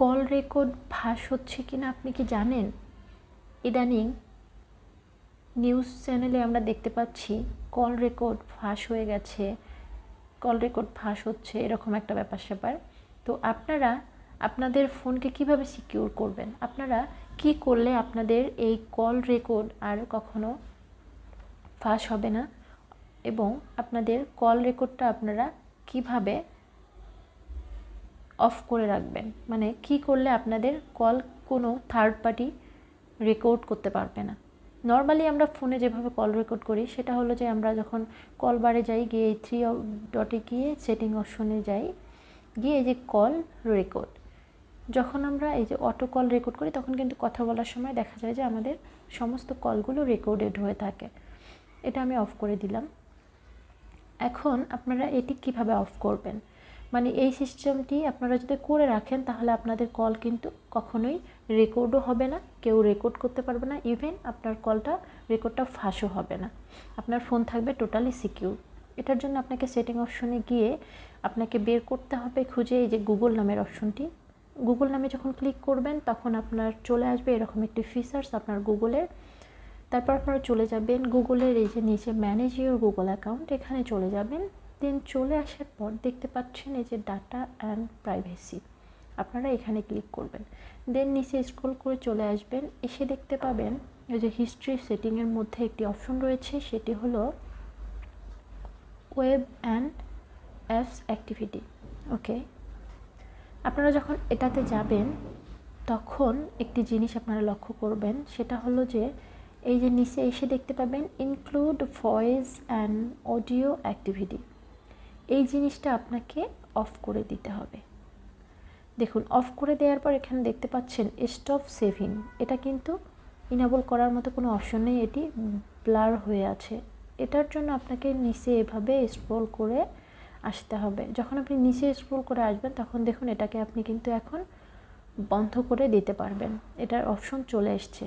Call record ফাঁস হচ্ছে কি না আপনি কি জানেন? ইদানিং নিউজ চ্যানেলে আমরা দেখতে পাচ্ছি কল রেকর্ড ফাঁস হয়ে গেছে, কল রেকর্ড ফাঁস হচ্ছে, এরকম একটা ব্যাপার স্যাপার। তো আপনারা, আপনাদের ফোনকে কীভাবে সিকিউর করবেন? আপনারা কি করলে আপনাদের এই কল রেকর্ড আর কখনো ফাঁস হবে না? এবং আপনাদের কল রেকর্ডটা আপনারা কীভাবে অফ করে রাখবেন। মানে কি করলে আপনাদের কল কোনো থার্ড পার্টি রেকর্ড করতে পারবে না। নর্মালি আমরা ফোনে যেভাবে কল রেকর্ড করি, সেটা হলো যে আমরা যখন কল বারে যাই, গিয়ে এই থ্রি ডটে গিয়ে সেটিং অপশনে যাই, গিয়ে এই যে কল রেকর্ড যখন আমরা এই যে অটো কল রেকর্ড করি, তখন কিন্তু কথা বলার সময় দেখা যায় যে আমাদের সমস্ত কলগুলো রেকর্ডেড হয়ে থাকে। এটা আমি অফ করে দিলাম। এখন আপনারা এটি কীভাবে অফ করবেন? মানে এই সিস্টেমটি আপনারা যদি করে রাখেন, তাহলে আপনাদের কল কিন্তু কখনোই রেকর্ডও হবে না। কেউ রেকর্ড করতে পারবে না। ইভেন আপনার কলটা রেকর্ডটা ফাঁসও হবে না। আপনার ফোন থাকবে টোটালি সিকিউর এটার জন্য আপনাকে সেটিং অপশনে গিয়ে আপনাকে বের করতে হবে, খুঁজে এই যে গুগল নামের অপশনটি গুগল নামে যখন ক্লিক করবেন, তখন আপনার চলে আসবে এরকম একটি ফিচার্স আপনার গুগলের তারপর আপনারা চলে যাবেন গুগলের এই যে নিচে ম্যানেজ ইউর গুগল অ্যাকাউন্ট এখানে চলে যাবেন। দেন চলে আসার পর দেখতে পাচ্ছেন এই যে ডাটা অ্যান্ড প্রাইভেসি আপনারা এখানে ক্লিক করবেন। দেন নিচে স্ক্রল করে চলে আসবেন। এসে দেখতে পাবেন এই যে হিস্ট্রি সেটিংয়ের মধ্যে একটি অপশন রয়েছে। সেটি হলো web and apps activity okay আপনারা যখন এটাতে যাবেন, তখন একটি জিনিস আপনারা লক্ষ্য করবেন। সেটা হলো যে এই যে নিচে এসে দেখতে পাবেন include voice and audio activity এই জিনিসটা আপনাকে অফ করে দিতে হবে। দেখুন অফ করে দেওয়ার পর এখানে দেখতে পাচ্ছেন স্টপ সেভিং এটা কিন্তু ইনাবল করার মতো কোনো অপশন নেই, এটি ব্লার হয়ে আছে। এটার জন্য আপনাকে নিচে এভাবে স্ক্রোল করে আসতে হবে। যখন আপনি নিচে স্ক্রোল করে আসবেন, তখন দেখুন এটাকে আপনি কিন্তু এখন বন্ধ করে দিতে পারবেন। এটার অপশন চলে এসছে।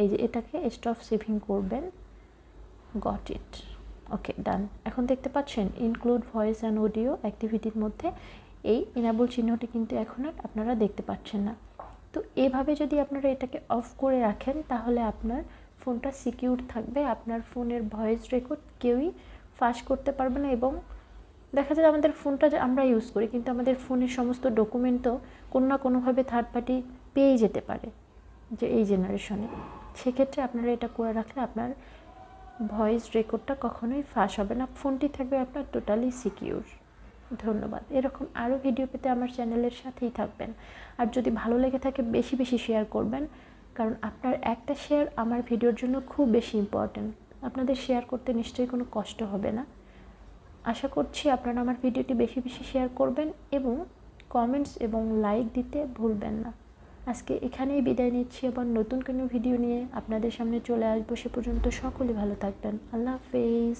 এই যে এটাকে স্টপ সেভিং করবেন। গট ইট ওকে ডান এখন দেখতে পাচ্ছেন ইনক্লুড ভয়েস অ্যান্ড অডিও অ্যাক্টিভিটির মধ্যে এই ইনাবল চিহ্নটি কিন্তু এখন আর আপনারা দেখতে পাচ্ছেন না। তো এভাবে যদি আপনারা এটাকে অফ করে রাখেন, তাহলে আপনার ফোনটা সিকিউর থাকবে, আপনার ফোনের ভয়েস রেকর্ড কেউই ফাঁস করতে পারবে না এবং দেখা যায় আমাদের ফোনটা আমরা ইউজ করি, কিন্তু আমাদের ফোনের সমস্ত ডকুমেন্টও কোনো না কোনোভাবে থার্ড পার্টি পেয়ে যেতে পারে, যে এই জেনারেশনে সেক্ষেত্রে আপনারা এটা করে রাখলে আপনার ভয়েস রেকর্ডটা কখনোই ফাঁস হবে না। ফোনটি থাকবে আপনার টোটালি সিকিউর ধন্যবাদ। এরকম আরও ভিডিও পেতে আমার চ্যানেলের সাথেই থাকবেন। আর যদি ভালো লেগে থাকে, বেশি বেশি শেয়ার করবেন। কারণ আপনার একটা শেয়ার আমার ভিডিওর জন্য খুব বেশি ইম্পর্ট্যান্ট আপনাদের শেয়ার করতে নিশ্চয়ই কোনো কষ্ট হবে না। আশা করছি আপনারা আমার ভিডিওটি বেশি বেশি শেয়ার করবেন এবং কমেন্টস এবং লাইক দিতে ভুলবেন না। আজকে এখানেই বিদায় নিচ্ছি, আবার নতুন কোনো ভিডিও নিয়ে আপনাদের সামনে চলে আসব। সে পর্যন্ত সকলে ভালো থাকবেন। আল্লাহ হাফেজ।